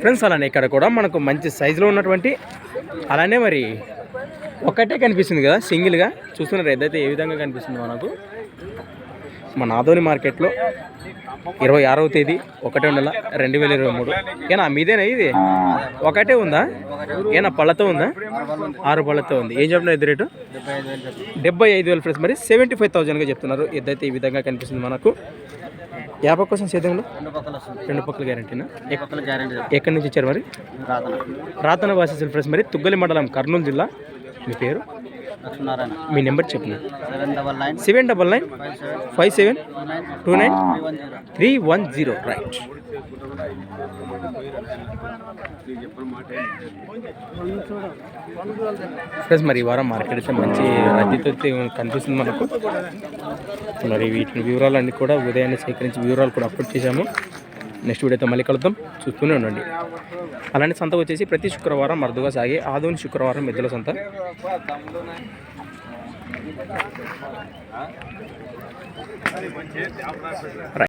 Friends అలానే ఇక్కడ కూడా మనకు మంచి సైజులో ఉన్నటువంటి అలానే మరి ఒకటే కనిపిస్తుంది కదా సింగిల్గా చూస్తున్నారు ఏదైతే ఏ విధంగా కనిపిస్తుంది మనకు. మన ఆదోని మార్కెట్లో ఇరవై ఆరవ తేదీ ఒకటో నెల రెండు వేల ఇరవై మూడు. ఏనా మీదేనా ఇది? ఒకటే ఉందా? ఏనా పళ్ళతో ఉందా? ఆరు పళ్ళతో ఉంది. ఏం చెప్తున్నారు ఇది రేటు? డెబ్బై ఐదు వేలు ఫ్రెండ్స్. మరి సెవెంటీ ఫైవ్ థౌజండ్గా చెప్తున్నారు. ఏదైతే ఈ విధంగా కనిపిస్తుంది మనకు. యాభై కోసం సేద్యంలో రెండు పక్కల వస్తుంది రెండు పక్కల గ్యారంటీనా? ఎక్కడి నుంచి ఇచ్చారు మరి? రాతన. రాతన వాసి ఫ్రెండ్స్. మరి తుగ్గలి మండలం కర్నూలు జిల్లా. మీ పేరు? మీ నెంబర్ చెప్పండి. Seven double nine five seven two nine three one zero. Right. Friends మరి ఈ వారం మార్కెట్ అయితే మంచి రద్దీతో కనిపిస్తుంది మనకు. మరి వీటి వివరాలు అన్ని కూడా ఉదయాన్నే సేకరించి వివరాలు కూడా అప్లోడ్ చేశాము. నెక్స్ట్ వీడియోతో మళ్ళీ కలుద్దాం. చూస్తూనే ఉండండి. అలానే సంత వచ్చేసి ప్రతి శుక్రవారం మరుదుగా సాగే ఆదోని శుక్రవారం మెద్దుల సంత. రైట్